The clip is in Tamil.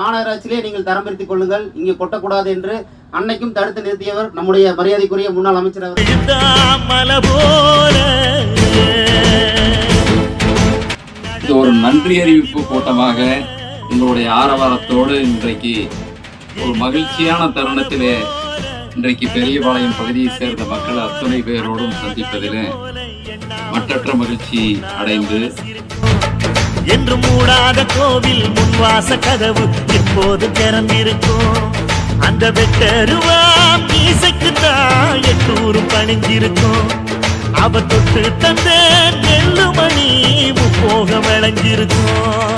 மாநகராட்சியிலே நீங்கள் தரம் பிரித்துக் கொள்ளுங்கள். இங்கே கொட்டக்கூடாது என்று அன்னைக்கும் தடுத்து நிறுத்தியவர் நம்முடைய மரியாதைக்குரிய முன்னாள் அமைச்சர் அவர் ஒரு நன்றி அறிவிப்பு கூட்டமாக உங்களுடைய ஆரவாரத்தோடு இன்றைக்கு ஒரு மகிழ்ச்சியான தருணத்திலே இன்றைக்கு பெரியபாளையம் பகுதியை சேர்ந்த மக்கள் அத்தனை பேரோடும் சந்திப்பதிலே மற்றற்ற மகிழ்ச்சி அடைந்து என்று மூடாத கோவில் முன்வாச கதவு எப்போது திறந்திருக்கும்? அந்த வெட்டருவாம் மீசைக்கு தான் எட்டூரும் பணிஞ்சிருக்கும் அவ தொட்டு தந்த நெல்லுமணி போக விளைஞ்சிருக்கும்